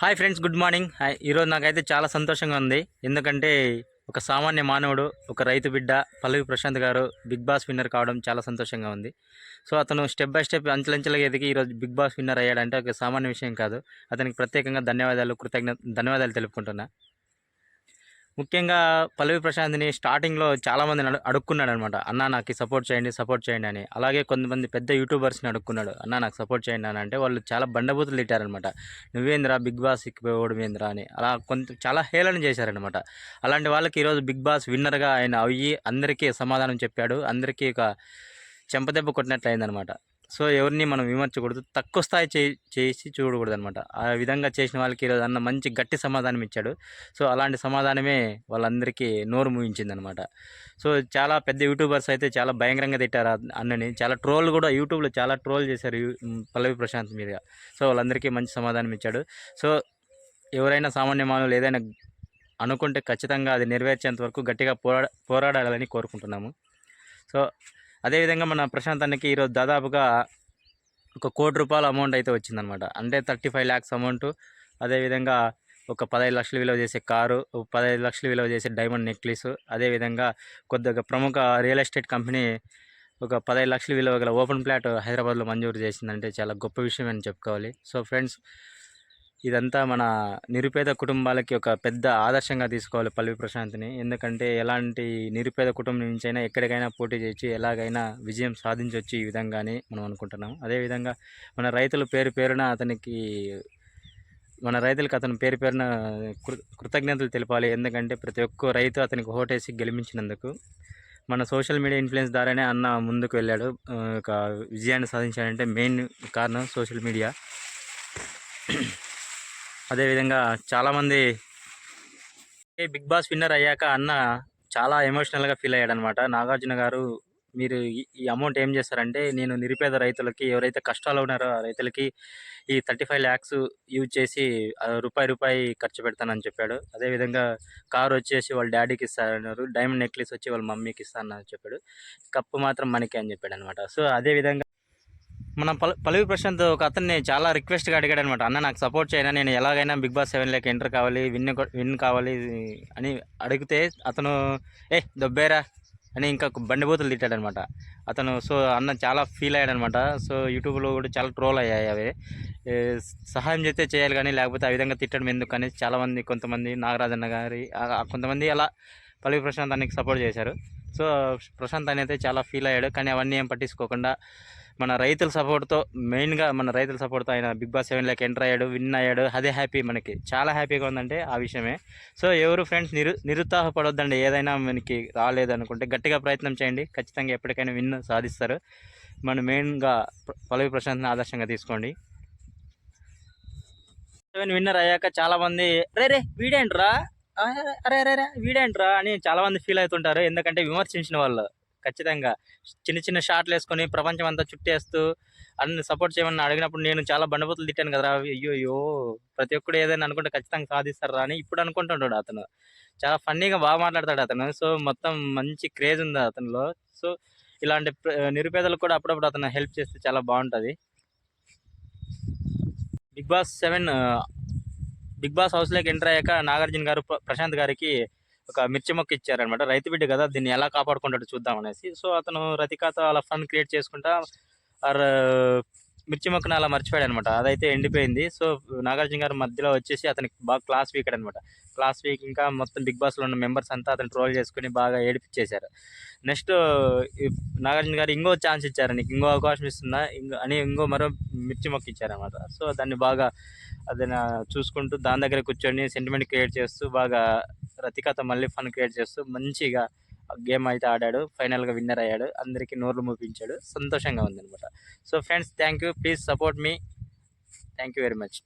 Hi friends good morning hi ఈరోజు నాకైతే చాలా సంతోషంగా ఉంది. ఎందుకంటే ఒక సామాన్య మానవుడు ఒక రైతు బిడ్డ పల్లవి ప్రశాంత్ గారు బిగ్ బాస్ విన్నర్ కావడం చాలా సంతోషంగా ఉంది. సో అతను స్టెప్ బై స్టెప్ అంచెలంచెలుగా ఎదిగి ఈరోజు బిగ్ బాస్ విన్నర్ అయ్యాడంటే ఒక సామాన్య విషయం కాదు. అతనికి ప్రత్యేకంగా ధన్యవాదాలు కృతజ్ఞ ధన్యవాదాలు తెలుపుకుంటున్నా. ముఖ్యంగా పల్లవి ప్రశాంత్ని స్టార్టింగ్లో చాలామంది అడుక్కున్నాడు అనమాట అన్న నాకు సపోర్ట్ చేయండి సపోర్ట్ చేయండి అని. అలాగే కొంతమంది పెద్ద యూట్యూబర్స్ని అడుక్కున్నాడు. అన్న నాకు సపోర్ట్ చేయండి అని అంటే వాళ్ళు చాలా బండబూతులు తిట్టారనమాట. నువ్వేంద్రా బిగ్ బాస్ ఎక్కిపోవడమేంద్రా అని. అలా కొంత చాలా హేళన చేశారనమాట. అలాంటి వాళ్ళకి ఈరోజు బిగ్ బాస్ విన్నర్గా ఆయన అయ్యి అందరికీ సమాధానం చెప్పాడు. అందరికీ ఒక చెంపదెబ్బ కొట్టినట్లయిందనమాట. సో ఎవరిని మనం విమర్శకూడదు తక్కువ స్థాయి చే చేసి చూడకూడదు అనమాట ఆ విధంగా చేసిన వాళ్ళకి ఈరోజు అన్న మంచి గట్టి సమాధానం ఇచ్చాడు. సో అలాంటి సమాధానమే వాళ్ళందరికీ నోరు మూయించింది అనమాట సో చాలా పెద్ద యూట్యూబర్స్ అయితే చాలా భయంకరంగా తిట్టారు అన్నని. చాలా ట్రోల్ కూడా యూట్యూబ్లో చాలా ట్రోల్ చేశారు పల్లవి ప్రశాంత్ మీద. సో వాళ్ళందరికీ మంచి సమాధానం ఇచ్చాడు. సో ఎవరైనా సామాన్య మానవులు ఏదైనా అనుకుంటే ఖచ్చితంగా అది నెరవేర్చేంత వరకు గట్టిగా పోరా పోరాడాలని కోరుకుంటున్నాము. సో అదేవిధంగా మన ప్రశాంత్ అన్నకి ఈరోజు దాదాపుగా ఒక కోటి రూపాయల అమౌంట్ అయితే వచ్చిందనమాట అంటే థర్టీ ఫైవ్ ల్యాక్స్ అమౌంట్ అదేవిధంగా ఒక పదహైదు లక్షలు విలువ చేసే కారు పదహైదు లక్షలు విలువ చేసే డైమండ్ నెక్లెస్ అదేవిధంగా కొద్దిగా ప్రముఖ రియల్ ఎస్టేట్ కంపెనీ ఒక పదహైదు లక్షలు విలువ గల ఓపెన్ ప్లాట్ హైదరాబాద్లో మంజూరు చేసిందంటే చాలా గొప్ప విషయం అని చెప్పుకోవాలి. సో ఫ్రెండ్స్ ఇదంతా మన నిరుపేద కుటుంబాలకి ఒక పెద్ద ఆదర్శంగా తీసుకోవాలి పల్లవి ప్రశాంత్ని. ఎందుకంటే ఎలాంటి నిరుపేద కుటుంబం నుంచైనా ఎక్కడికైనా పోటీ చేయొచ్చు ఎలాగైనా విజయం సాధించవచ్చు ఈ విధంగానే మనం అనుకుంటున్నాం అదేవిధంగా మన రైతుల పేరు పేరున అతనికి మన రైతులకు అతని పేరు పేరున కృ కృతజ్ఞతలు తెలపాలి. ఎందుకంటే ప్రతి ఒక్క రైతు అతనికి ఓటేసి గెలిపించినందుకు మన సోషల్ మీడియా ఇన్ఫ్లుయెన్స్ ద్వారానే అన్న ముందుకు వెళ్ళాడు. ఒక విజయాన్ని సాధించాడంటే మెయిన్ కారణం సోషల్ మీడియా. అదేవిధంగా చాలామంది బిగ్ బాస్ విన్నర్ అయ్యాక అన్న చాలా ఎమోషనల్గా ఫీల్ అయ్యాడు అనమాట నాగార్జున గారు మీరు ఈ- ఈ అమౌంట్ ఏం చేస్తారంటే నేను నిరుపేద రైతులకి ఎవరైతే కష్టాలు ఉన్నారో ఆ రైతులకి ఈ థర్టీ ఫైవ్ ల్యాక్స్ యూజ్ చేసి రూపాయి రూపాయి ఖర్చు పెడతానని చెప్పాడు. అదేవిధంగా కారు వచ్చేసి వాళ్ళ డాడీకి ఇస్తారన్నారు డైమండ్ నెక్లెస్ వచ్చి వాళ్ళ మమ్మీకి ఇస్తానని చెప్పాడు. కప్పు మాత్రం మనకే అని చెప్పాడు అనమాట సో అదేవిధంగా మన పల పల్లవి ప్రశాంత్ ఒక అతన్ని చాలా రిక్వెస్ట్గా అడిగాడు అనమాట అన్న నాకు సపోర్ట్ చేయనా? నేను ఎలాగైనా బిగ్ బాస్ సెవెన్లోకి ఎంటర్ కావాలి విన్ విన్ కావాలి అని అడిగితే అతను ఏ దొబ్బేరా అని ఇంకా బండిబూతులు తిట్టాడనమాట. అతను సో అన్న చాలా ఫీల్ అయ్యాడనమాట. సో యూట్యూబ్లో కూడా చాలా ట్రోల్ అయ్యాయి అవి. సహాయం చేస్తే చేయాలి కానీ లేకపోతే ఆ విధంగా తిట్టడం ఎందుకు? అని చాలామంది కొంతమంది నాగరాజన్న గారి కొంతమంది అలా పల్లవి ప్రశాంత్ అన్నకి సపోర్ట్ చేశారు. సో ప్రశాంత్ అనేది చాలా ఫీల్ అయ్యాడు. కానీ అవన్నీ ఏం పట్టించుకోకుండా మన రైతుల సపోర్ట్తో మెయిన్గా మన రైతుల సపోర్ట్తో ఆయన బిగ్ బాస్ సెవెన్లోకి ఎంటర్ అయ్యాడు విన్ అయ్యాడు. అదే హ్యాపీ మనకి. చాలా హ్యాపీగా ఉందంటే ఆ విషయమే. సో ఎవరు ఫ్రెండ్స్ నిరు నిరుత్సాహపడొద్దండి. ఏదైనా మనకి రాలేదనుకుంటే గట్టిగా ప్రయత్నం చేయండి. ఖచ్చితంగా ఎప్పటికైనా విన్ సాధిస్తారు. మన మెయిన్గా ప్ర- పల్లవి ప్రశాంత్ని ఆదర్శంగా తీసుకోండి. సెవెన్ విన్నర్ అయ్యాక చాలామంది రే రే వీడేంట్రా? అరే అరే అరే వీడేంట్రా? అని చాలామంది ఫీల్ అవుతుంటారు. ఎందుకంటే విమర్శించిన వాళ్ళు. ఖచ్చితంగా. చిన్న చిన్న షాట్లు వేసుకొని ప్రపంచం అంతా చుట్టేస్తూ అన్ని సపోర్ట్ చేయమని అడిగినప్పుడు నేను చాలా బండబూతులు తిట్టాను కదరా. అయ్యో అయ్యో ప్రతి ఒక్కడు ఏదైనా అనుకుంటే ఖచ్చితంగా సాధిస్తారా అని ఇప్పుడు అనుకుంటుంటాడు అతను. చాలా ఫన్నీగా బాగా మాట్లాడతాడు అతను. సో మొత్తం మంచి క్రేజ్ ఉంది అతనిలో. సో ఇలాంటి నిరుపేదలకు కూడా అప్పుడప్పుడు అతను హెల్ప్ చేస్తే చాలా బాగుంటుంది. Big boss seven big boss హౌస్లోకి ఎంటర్ అయ్యాక నాగార్జున గారు ప్ర- ప్రశాంత్ గారికి ఒక మిర్చి మొక్క ఇచ్చారనమాట. రైతు బిడ్డ కదా దీన్ని ఎలా కాపాడుకుంటాడు చూద్దాం అనేసి. సో అతను రతికాతో అలా ఫన్ క్రియేట్ చేసుకుంటా ఆర్ మిర్చి మొక్కను అలా మర్చిపోయాడు అనమాట అదైతే ఎండిపోయింది. సో నాగార్జున గారు మధ్యలో వచ్చేసి అతనికి బాగా క్లాస్ వీక్ అనమాట క్లాస్ వీక్ ఇంకా మొత్తం బిగ్ బాస్లో ఉన్న మెంబర్స్ అంతా అతను ట్రోల్ చేసుకుని బాగా ఏడిపించేశారు. నెక్స్ట్ నాగార్జున గారు ఇంకో ఛాన్స్ ఇచ్చారు నీకు. ఇంకో అవకాశం ఇస్తుందా ఇంకో అని ఇంకో మరో మిర్చి మొక్క ఇచ్చారనమాట. సో దాన్ని బాగా అది చూసుకుంటూ దాని దగ్గర కూర్చొని సెంటిమెంట్ క్రియేట్ చేస్తూ బాగా రతికత మళ్ళీ ఫన్ క్రియేట్ చేస్తూ మంచిగా గేమ్ అయితే ఆడాడు ఫైనల్గా విన్నర్ అయ్యాడు అందరికీ నోర్లు మూపించాడు. సంతోషంగా ఉందన్నమాట. So friends thank you please support me thank you very much